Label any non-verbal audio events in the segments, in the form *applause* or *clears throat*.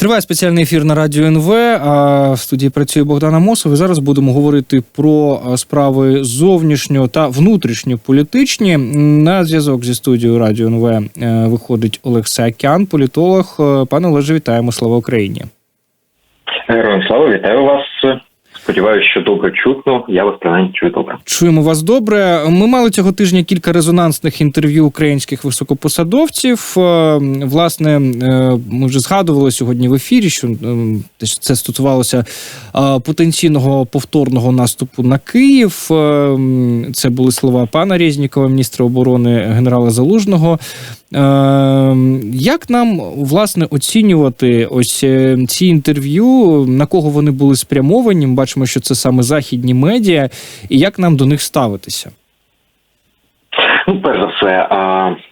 Триває спеціальний ефір на радіо НВ. В студії працює Богдана Мосов. І зараз будемо говорити про справи зовнішньо та внутрішньополітичні. На зв'язок зі студією Радіо НВ е, виходить Олег Саакян, політолог. Е, Пане Олеже, вітаємо. Слава Україні. Героям слава, вітаю вас. Сподіваюся, що добре чутно. Я вас принаймні чую добре. Чуємо вас добре. Ми мали цього тижня кілька резонансних інтерв'ю українських високопосадовців. Е, Власне, е, ми вже згадували сьогодні в ефірі, що е, це стосувалося потенційного повторного наступу на Київ. Це були слова пана Резнікова, міністра оборони генерала Залужного. Е, Як нам власне оцінювати ось е, ці інтерв'ю, на кого вони були спрямовані? Ми бачимо, що це саме західні медіа, і як нам до них ставитися? Ну, перш за все,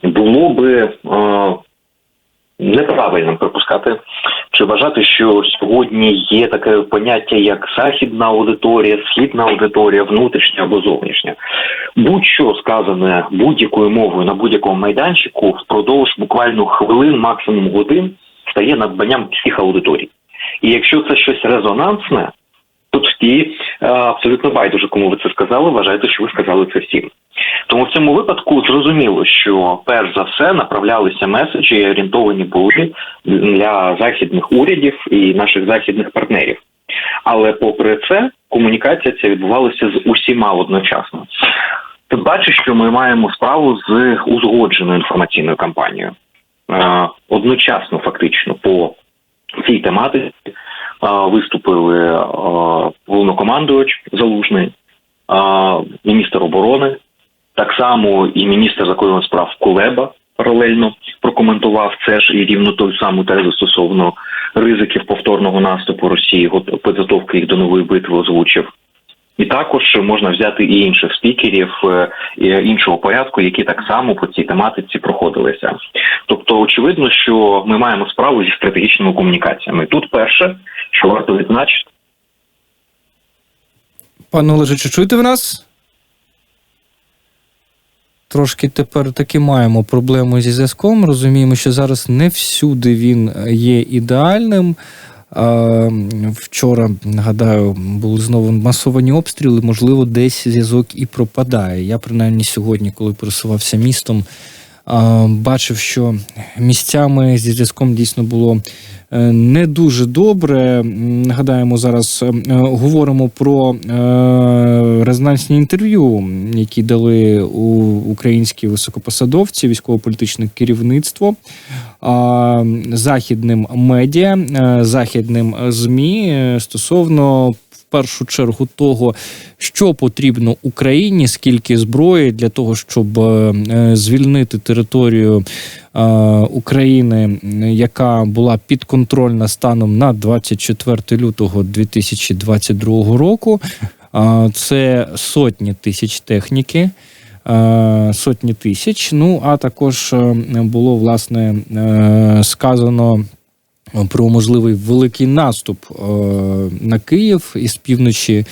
було би а, неправильним припускати чи вважати, що сьогодні є таке поняття, як західна аудиторія, східна аудиторія, внутрішня або зовнішня. Будь-що сказане будь-якою мовою на будь-якому майданчику впродовж буквально хвилин, максимум годин, стає надбанням всіх аудиторій. І якщо це щось резонансне, то тоді е, абсолютно байдуже, кому ви це сказали, вважайте, що ви сказали це всім. Тому в цьому випадку зрозуміло, що перш за все направлялися меседжі, орієнтовані були для західних урядів і наших західних партнерів. Але попри це, комунікація ця відбувалася з усіма одночасно. Ти бачиш, що ми маємо справу з узгодженою інформаційною кампанією. Е, Одночасно, фактично, по цій тематиці е, виступили е, головнокомандувач Залужний, міністр оборони, так само і міністр закордонних справ Кулеба паралельно прокоментував це ж і рівно ту саму тезу стосовно ризиків повторного наступу Росії, гот- підготовки їх до нової битви озвучив. І також можна взяти і інших спікерів е, іншого порядку, які так само по цій тематиці проходилися. Тобто, очевидно, що ми маємо справу зі стратегічними комунікаціями. Тут перше, що варто відзначити, Пане Олеже, чи чуєте ви нас? Трошки тепер таки маємо проблему зі зв'язком. Розуміємо, що зараз не всюди він є ідеальним. Вчора, нагадаю, були знову масовані обстріли, можливо, десь зв'язок і пропадає. Я принаймні сьогодні, коли пересувався містом, бачив, що місцями зі зв'язком дійсно було е, не дуже добре. Нагадаємо, зараз е, говоримо про е, резонансні інтерв'ю, які дали українські високопосадовці, військово-політичне керівництво західним медіа, західним змі стосовно. Першу чергу того, що потрібно Україні, скільки зброї для того, щоб е, е, звільнити територію е, України, яка була підконтрольна станом на 24 лютого 2022 року. Це сотні тисяч техніки. Сотні тисяч. Ну а також було власне сказано про можливий великий наступ е, на Київ із півночі.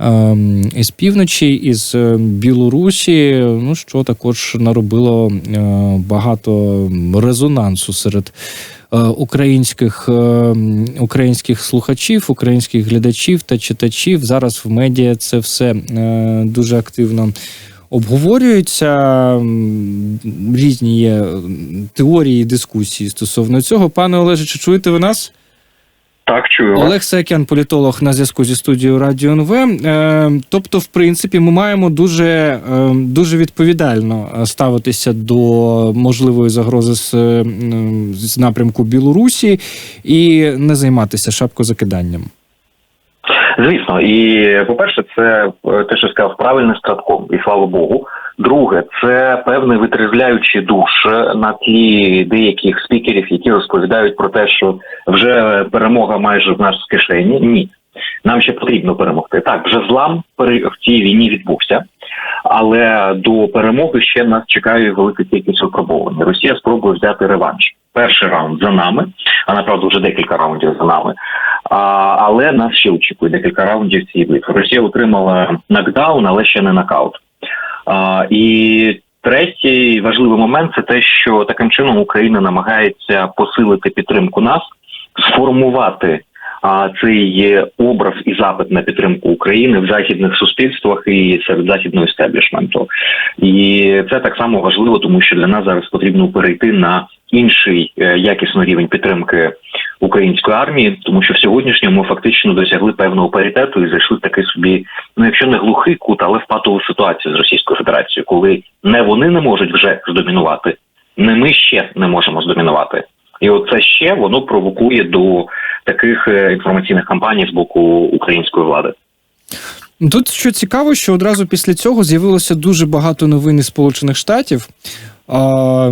е, Із півночі, із е, Білорусі, ну що також наробило е, багато резонансу серед е, українських, е, українських слухачів, українських глядачів та читачів. Зараз в медіа це все е, дуже активно обговорюються. Різні є теорії, дискусії стосовно цього. Пане Олеже, чи чуєте ви нас? так чую. Олег Саакян, політолог на зв'язку зі студією Радіо НВ. Е, Тобто, в принципі, ми маємо дуже, е, дуже відповідально е, ставитися до можливої загрози з, з напрямку Білорусі і не займатися шапкозакиданням. Звісно, і по-перше, це е, те, що сказав, правильний стратком, і слава Богу. Друге, це певний витрезвляючий душ на тлі деяких спікерів, які розповідають про те, що вже перемога майже в нас в кишені. Ні, нам ще потрібно перемогти. Так, вже злам в цій війні відбувся, але до перемоги ще нас чекає велика кількість випробувань. Росія спробує взяти реванш. Перший раунд за нами, а направду вже декілька раундів за нами. А, але нас ще очікує декілька раундів цієї битви. Росія отримала нокдаун, але ще не нокаут. А, і третій важливий момент це те, що таким чином Україна намагається посилити підтримку нас сформувати а, цей образ і запит на підтримку України в західних суспільствах і серед західного істеблішменту. І це так само важливо, тому що для нас зараз потрібно перейти на інший е, якісно рівень підтримки української армії, тому що в сьогоднішньому ми фактично досягли певного паритету і зайшли такий собі, ну якщо не глухий кут, але в патову ситуацію з Російською Федерацією, коли не вони не можуть вже здомінувати, не ми ще не можемо здомінувати. І оце ще воно провокує до таких е, інформаційних кампаній з боку української влади. Тут що цікаво, що одразу після цього з'явилося дуже багато новин із Сполучених Штатів.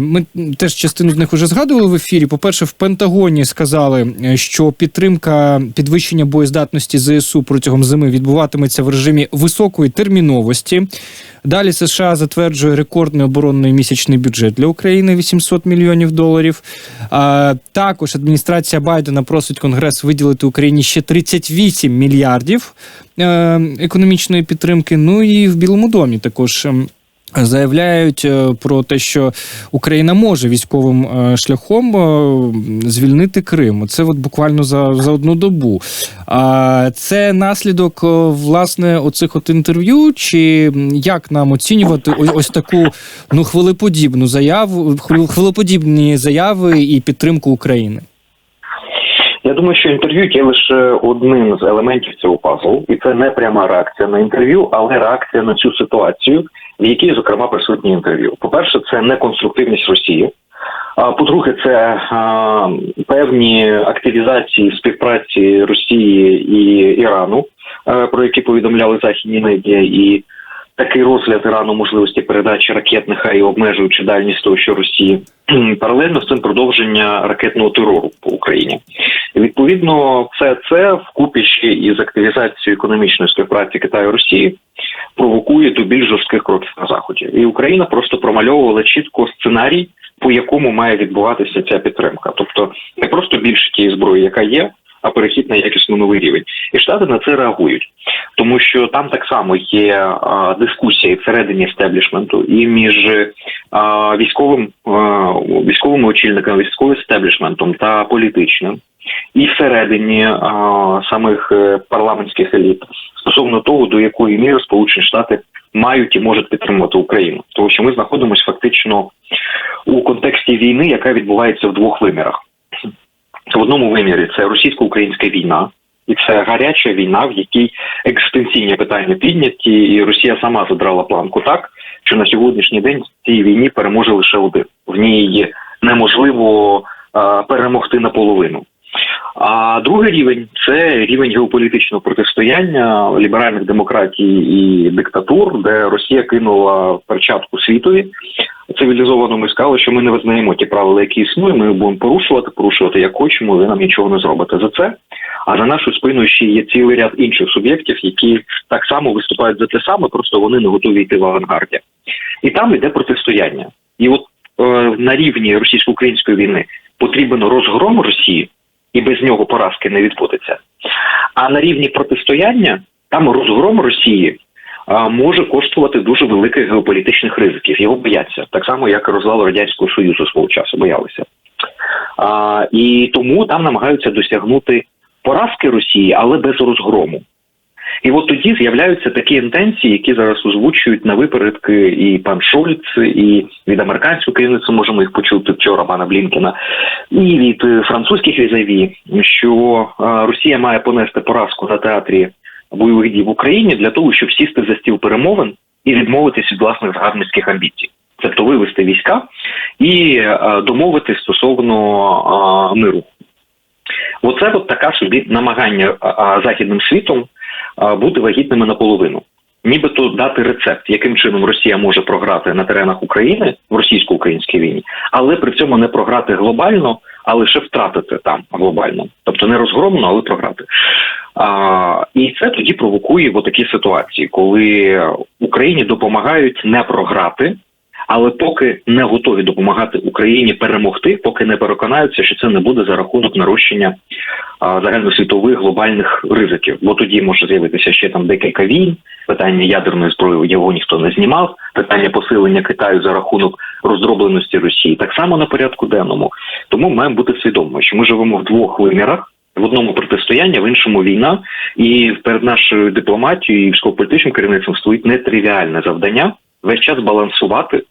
Ми теж частину з них вже згадували в ефірі. По-перше, в Пентагоні сказали, е, що підтримка підвищення боєздатності ЗСУ протягом зими відбуватиметься в режимі високої терміновості. Далі США затверджує рекордний оборонний місячний бюджет для України 800 мільйонів доларів. Також адміністрація Байдена просить Конгрес виділити Україні ще 38 мільярдів е, економічної підтримки. Ну і в Білому домі також. Заявляють е, про те, що Україна може військовим е, шляхом е, звільнити Крим. Це от буквально за, за одну добу. А це наслідок власне оцих от інтерв'ю, чи як нам оцінювати ось, таку ну хвилеподібну заяву, хвил- хвилеподібні заяви і підтримку України? Я думаю, що інтерв'ю є лише одним з елементів цього пазлу, і це не пряма реакція на інтерв'ю, але реакція на цю ситуацію, в якій, зокрема, присутні інтерв'ю. По-перше, це неконструктивність Росії. А по-друге, це а, певні активізації співпраці Росії і Ірану, е, про які повідомляли західні медіа, і такий розгляд Ірану можливості передачі ракет, нехай і обмежуючи дальність того, що Росії паралельно з цим продовження ракетного терору по Україні. Відповідно, все це вкупі ще із активізацією економічної співпраці Китаю і Росії провокує до більш жорстких кроків на заході. І Україна просто промальовувала чітко сценарій, по якому має відбуватися ця підтримка. Тобто не просто більше тієї зброї, яка є, а перехід на якісно новий рівень. І штати на це реагують, тому що там так само є а, дискусія всередині естеблішменту, і між військовим військовими очільниками, військовим естеблішментом та політичним. І всередині а, самих е, парламентських еліт стосовно того, до якої міри Сполучені Штати мають і можуть підтримувати Україну, тому що ми знаходимося фактично у контексті війни, яка відбувається в двох вимірах. В одному вимірі це російсько-українська війна, і це гаряча війна, в якій екзистенційні питання підняті, і Росія сама задрала планку так, що на сьогоднішній день в цій війні переможе лише один. В ній неможливо а, перемогти наполовину. А другий рівень це рівень геополітичного протистояння ліберальних демократій і диктатур, де Росія кинула перчатку світові цивілізованому і сказала, що ми не визнаємо ті правила, які існують. Ми будемо порушувати, порушувати як хочемо. Ви нам нічого не зробите за це. А за нашою спиною ще є цілий ряд інших суб'єктів, які так само виступають за те саме, просто вони не готові йти в авангарді. І там йде протистояння. І от е, на рівні російсько-української війни потрібен розгром Росії, і без нього поразки не відбудеться. А на рівні протистояння там розгром Росії може коштувати дуже великих геополітичних ризиків. Його бояться так само, як і розвал радянського союзу свого часу боялися. А, і тому там намагаються досягнути поразки Росії, але без розгрому. І от тоді з'являються такі інтенції, які зараз озвучують на випередки і пан Шольц, і від американського керівництва можемо їх почути вчора, пана Блінкена, і від е, французьких візаві, що е, Росія має понести поразку на театрі бойових дій в Україні для того, щоб сісти за стіл перемовин і відмовитись від власних загарбницьких амбіцій, тобто вивести війська і домовити домовитись стосовно е, миру. Оце от така собі намагання а, західним світом бути вагітними наполовину. Нібито дати рецепт, яким чином Росія може програти на теренах України в російсько-українській війні, але при цьому не програти глобально, а лише втратити там глобально, тобто не розгромно, але програти. А, І це тоді провокує в такі ситуації, коли Україні допомагають не програти, але поки не готові допомагати Україні перемогти, поки не переконаються, що це не буде за рахунок нарощення загальносвітових глобальних ризиків, бо тоді може з'явитися ще там декілька війн. Питання ядерної зброї його ніхто не знімав. Питання посилення Китаю за рахунок роздробленості Росії так само на порядку денному. Тому маємо бути свідомими, що ми живемо в двох вимірах. В одному протистояння, в іншому війна, і перед нашою дипломатією і військово-політичним керівництвом стоїть нетривіальне завдання весь час балансувати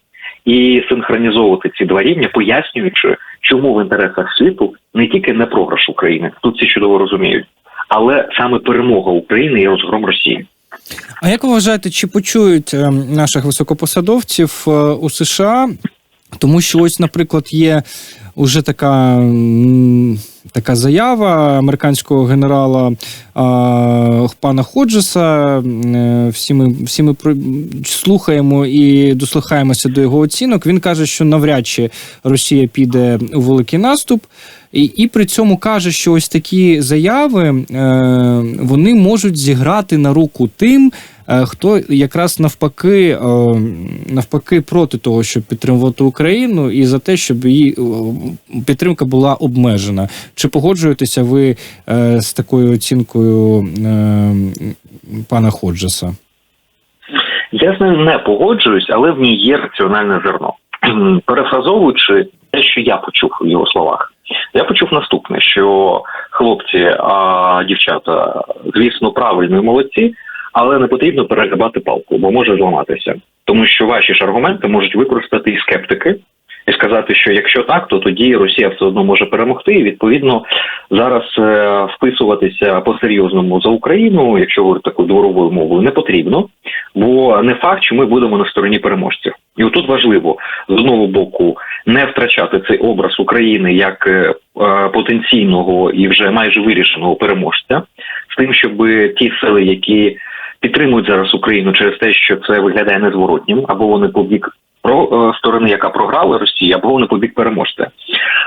і синхронізовувати ці два рівня, пояснюючи, чому в інтересах світу не тільки не програш України, тут всі чудово розуміють, але саме перемога України і розгром Росії. А як ви вважаєте, чи почують е, наших високопосадовців е, у США? Тому що ось, наприклад, є уже така, така заява американського генерала а, пана Ходжеса. Е, Всі ми, всі ми слухаємо і дослухаємося до його оцінок. Він каже, що навряд чи Росія піде у великий наступ. І, і при цьому каже, що ось такі заяви е, вони можуть зіграти на руку тим, е, хто якраз навпаки, е, навпаки проти того, щоб підтримувати Україну, і за те, щоб її е, підтримка була обмежена. Чи погоджуєтеся ви е, з такою оцінкою е, пана Ходжеса? Я з ним не погоджуюсь, але в ній є раціональне зерно. *clears throat* Перефразовуючи те, що я почув в його словах, я почув наступне: що хлопці, а дівчата, звісно, правильно і молодці, але не потрібно перегибати палку, бо може зламатися. Тому що ваші ж аргументи можуть використати і скептики. І сказати, що якщо так, то тоді Росія все одно може перемогти, і відповідно зараз е, вписуватися по серйозному за Україну, якщо говорити такою дворовою мовою, не потрібно, бо не факт, що ми будемо на стороні переможців. І отут важливо з одного боку не втрачати цей образ України як е, е, потенційного і вже майже вирішеного переможця, з тим, щоб ті сили, які підтримують зараз Україну через те, що це виглядає незворотнім, або вони по бік про е, сторони, яка програла Росія, або вони по бік переможця.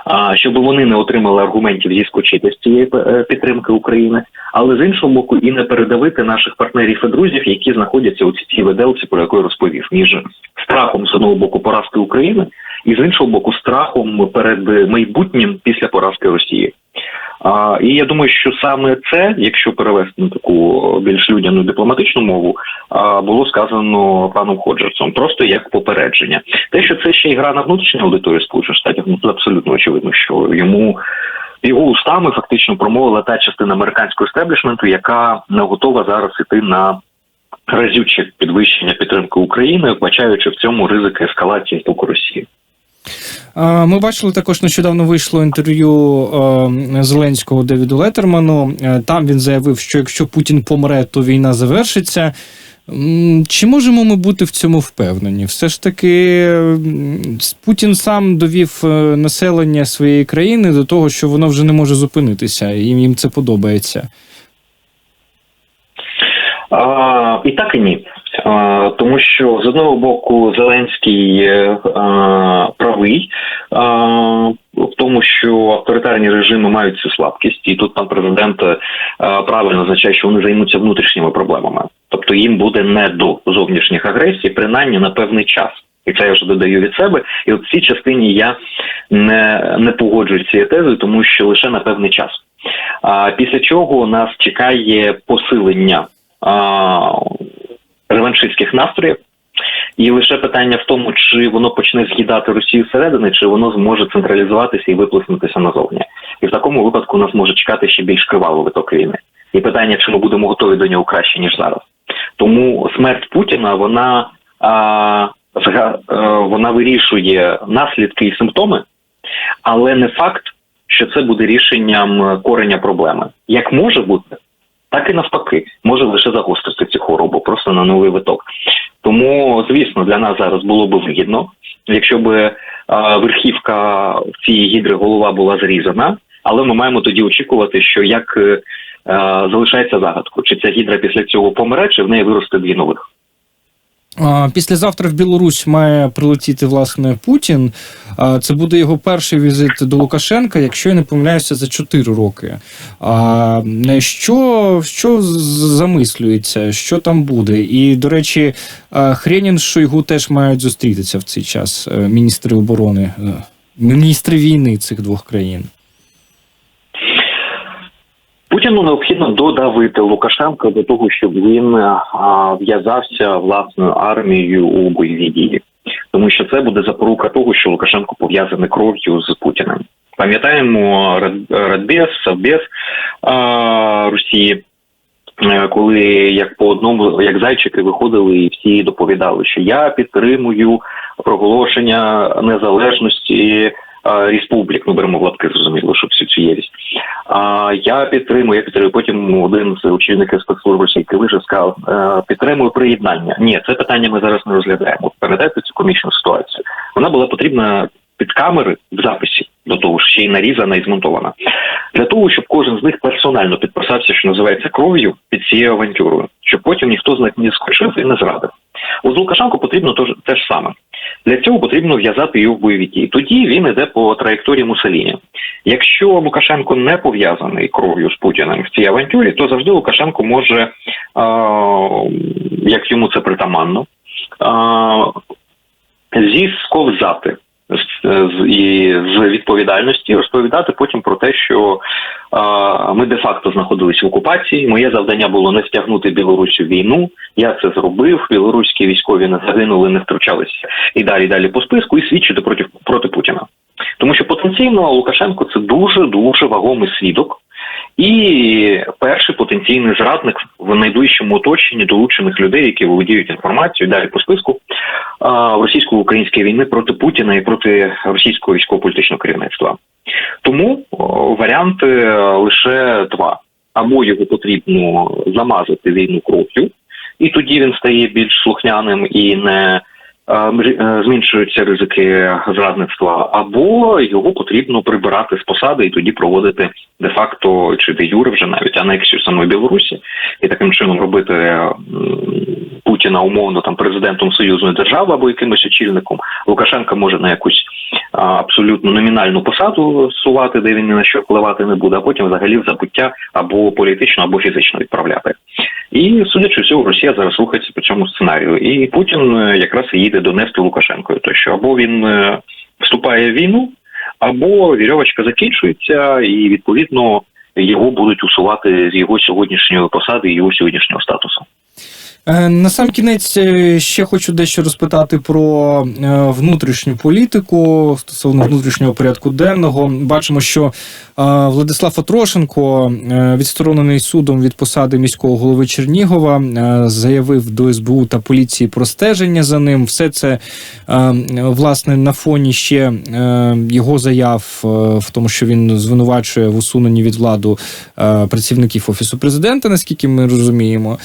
А щоб вони не отримали аргументів зіскочити з цієї е, підтримки України, але з іншого боку, і не передавити наших партнерів і друзів, які знаходяться у цій виделці, про яку я розповів, між страхом з одного боку поразки України, і з іншого боку, страхом перед майбутнім після поразки Росії. А, і я думаю, що саме це, якщо перевести на таку більш людяну дипломатичну мову, а, було сказано паном Ходжерсом, просто як попередження. Те, що це ще й гра на внутрішню аудиторію Сполучених Штатів, ну це абсолютно очевидно, що йому його устами фактично промовила та частина американського естеблішменту, яка не готова зараз іти на разюче підвищення підтримки України, вбачаючи в цьому ризики ескалації з боку Росії. Ми бачили також нещодавно вийшло інтерв'ю Зеленського Девіду Летерману. Там він заявив, що якщо Путін помре, то війна завершиться. Чи можемо ми бути в цьому впевнені? Все ж таки, Путін сам довів е, населення своєї країни до того, що воно вже не може зупинитися, і їм це подобається. А, і так і ні. Тому що з одного боку Зеленський правий в тому, що авторитарні режими мають цю слабкість, і тут пан президент е, правильно означає, що вони займуться внутрішніми проблемами, тобто їм буде не до зовнішніх агресій, принаймні на певний час. І це я вже додаю від себе. І от в цій частині я не, не погоджуюсь цією тезою, тому що лише на певний час. А після чого нас чекає посилення а, реваншистських настроїв. І лише питання в тому, чи воно почне з'їдати Росію зсередини, чи воно зможе централізуватися і виплеснутися назовні. І в такому випадку нас може чекати ще більш кривавий виток війни. І питання, чи ми будемо готові до нього краще ніж зараз. Тому смерть Путіна вона а, е, вона вирішує наслідки і симптоми, але не факт, що це буде рішенням кореня проблеми. Як може бути, так і навпаки, може лише загострити цю хворобу, просто на новий виток. Тому, звісно, для нас зараз було б вигідно, якщо б е, верхівка цієї гідри голова була зрізана, але ми маємо тоді очікувати, що як е, е, залишається загадку, чи ця гідра після цього помре, чи в неї виросте дві нових. Післязавтра в Білорусь має прилетіти власне Путін. Це буде його перший візит до Лукашенка, якщо я не помиляюся, за 4 роки. Що, що замислюється, що там буде? І, до речі, Хренін з Шойгу теж мають зустрітися в цей час. е, Міністри оборони, е, міністри війни цих двох країн. Путіну необхідно додавити Лукашенка до того, щоб він а, в'язався власною армією у бойові дії, тому що це буде запорука того, що Лукашенко пов'язаний кров'ю з Путіним. Пам'ятаємо Рад- Радбез, Совбез а, Росії. е, Коли як по одному, як зайчики виходили і всі доповідали, що я підтримую проголошення незалежності республік, ну беремо в лапки, зрозуміло, щоб всю цю єрість. Я підтримую, я підтримую. Потім один з очільників спецслужб російської вижив сказав, е, підтримую приєднання. Ні, це питання ми зараз не розглядаємо. Пам'ятаєте цю комічну ситуацію? Вона була потрібна під камери в записі до того ж ще й нарізана і змонтована. Для того, щоб кожен з них персонально підписався, що називається кров'ю під цією авантюрою, щоб потім ніхто з них не скочив і не зрадив. У Лукашенко потрібно те ж саме. Для цього потрібно в'язати його в бойові дії. Тоді він іде по траєкторії Мусоліні. Якщо Лукашенко не пов'язаний кров'ю з Путіним в цій авантюрі, то завжди Лукашенко може, е, як йому це притаманно, е, зісковзати і з відповідальності розповідати потім про те, що ми де-факто знаходилися в окупації. Моє завдання було не втягнути Білорусь в війну. Я це зробив. Білоруські військові не загинули, не втручалися і далі далі по списку, і свідчити проти проти Путіна. Тому що потенційно Лукашенко це дуже дуже вагомий свідок. І перший потенційний зрадник в найближчому оточенні долучених людей, які володіють інформацією далі по списку російсько-української війни проти Путіна і проти російського військово-політичного керівництва. Тому варіанти е, лише два: або його потрібно замазати війну кров'ю, і тоді він стає більш слухняним і не зменшуються ризики зрадництва, або його потрібно прибирати з посади і тоді проводити де-факто чи де юре вже навіть анексію самої Білорусі, і таким чином робити Путіна умовно там президентом союзної держави або якимось очільником. Лукашенка може на якусь абсолютно номінальну посаду сувати, де він ні на що впливати не буде, а потім взагалі в забуття або політично, або фізично відправляти. І судячи всього, Росія зараз рухається по цьому сценарію. І Путін е, якраз їде донести Лукашенкою. То що або він е, вступає в війну, або вірьовочка закінчується, і відповідно його будуть усувати з його сьогоднішньої посади і його сьогоднішнього статусу. Е, На сам кінець е, ще хочу дещо розпитати про е, внутрішню політику стосовно внутрішнього порядку денного. Бачимо, що Владислав Атрошенко, е, відсторонений судом від посади міського голови Чернігова, заявив до СБУ та поліції про стеження за ним. Все це власне на фоні ще його заяв в тому, що він звинувачує в усуненні від владу працівників офісу президента, наскільки ми розуміємо.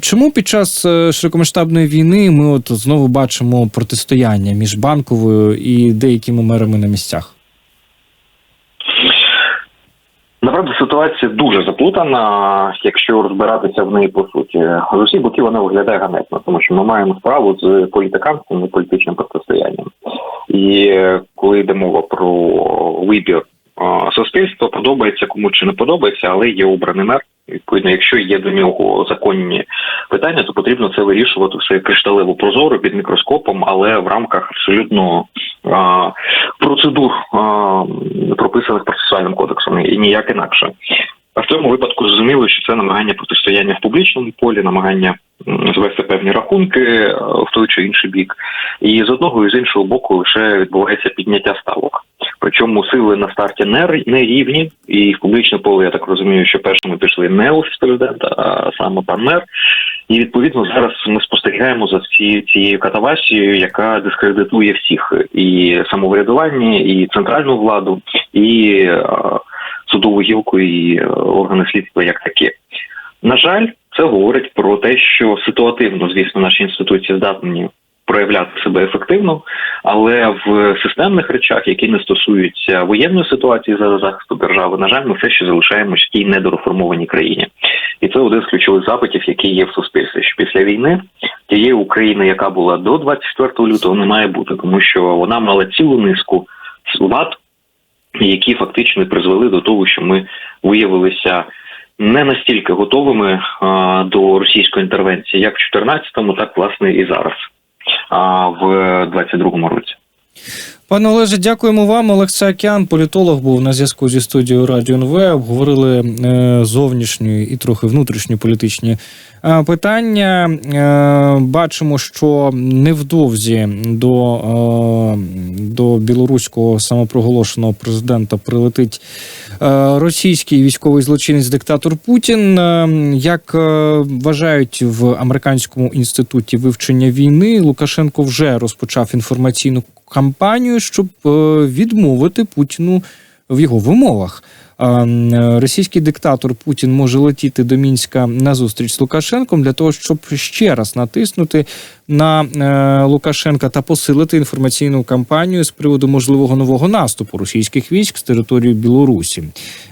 Чому під час е, широкомасштабної війни ми от знову бачимо протистояння між банковою і деякими мерами на місцях? Направду ситуація дуже заплутана, якщо розбиратися в неї по суті. З усіх боків вона виглядає ганебно, тому що ми маємо справу з політиканством і політичним протистоянням. І е, коли йде мова про вибір е, суспільства, подобається кому чи не подобається, але є обраний мер. Відповідно, якщо є до нього законні питання, то потрібно це вирішувати все кришталево прозоро під мікроскопом, але в рамках абсолютно а, процедур, а, прописаних процесуальним кодексом, і ніяк інакше. А в цьому випадку зрозуміло, що це намагання протистояння в публічному полі, намагання звести певні рахунки в той чи інший бік. І з одного і з іншого боку лише відбувається підняття ставок. Причому сили на старті не, рівні, і в публічне поле, я так розумію, що першими пішли не офіс президента, а саме пан мер. І відповідно зараз ми спостерігаємо за всі цією катавасією, яка дискредитує всіх і самоврядування, і центральну владу, і судову гілку, і е, органи слідства як такі. На жаль, це говорить про те, що ситуативно, звісно, наші інституції здатні проявляти себе ефективно, але в системних речах, які не стосуються воєнної ситуації за захисту держави, на жаль, ми все ще залишаємось в тій недореформованій країні. І це один з ключових запитів, який є в суспільстві. Що після війни тієї України, яка була до 24 лютого, не має бути, тому що вона мала цілу низку вад, які фактично призвели до того, що ми виявилися не настільки готовими а, до російської інтервенції, як в 2014-му, так власне і зараз, в 22-му році. Пане Олеже, дякуємо вам. Олег Саакян, політолог, був на зв'язку зі студією Радіо НВ. Обговорили е, зовнішні і трохи внутрішні політичні е, питання. Е, Бачимо, що невдовзі до, до білоруського самопроголошеного президента прилетить російський військовий злочинець диктатор Путін. Е, Як е, вважають в американському інституті вивчення війни, Лукашенко вже розпочав інформаційну кампанію, щоб е, відмовити Путіну в його вимовах. Російський диктатор Путін може летіти до Мінська на зустріч з Лукашенком для того, щоб ще раз натиснути на е, Лукашенка та посилити інформаційну кампанію з приводу можливого нового наступу російських військ з території Білорусі.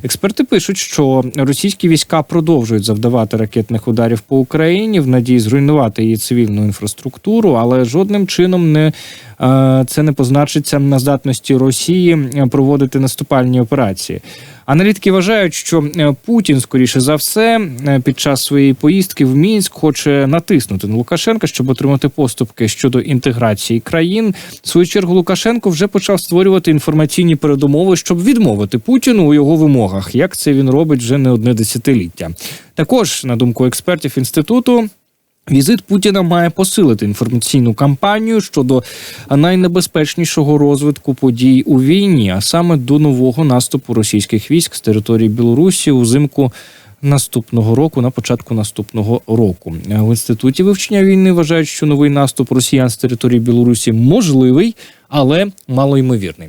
Експерти пишуть, що російські війська продовжують завдавати ракетних ударів по Україні в надії зруйнувати її цивільну інфраструктуру, але жодним чином не е, це не позначиться на здатності Росії е, проводити наступальні операції. Аналітики вважають, що е, Путін, скоріше за все, е, під час своєї поїздки в Мінськ хоче натиснути на Лукашенка, щоб отримати поступки щодо інтеграції країн. В свою чергу Лукашенко вже почав створювати інформаційні передумови, щоб відмовити Путіну у його вимогах, як це він робить вже не одне десятиліття. Також, на думку експертів інституту. Візит Путіна має посилити інформаційну кампанію щодо найнебезпечнішого розвитку подій у війні, а саме до нового наступу російських військ з території Білорусі узимку наступного року, на початку наступного року. В інституті вивчення війни вважають, що новий наступ росіян з території Білорусі можливий, але малоймовірний.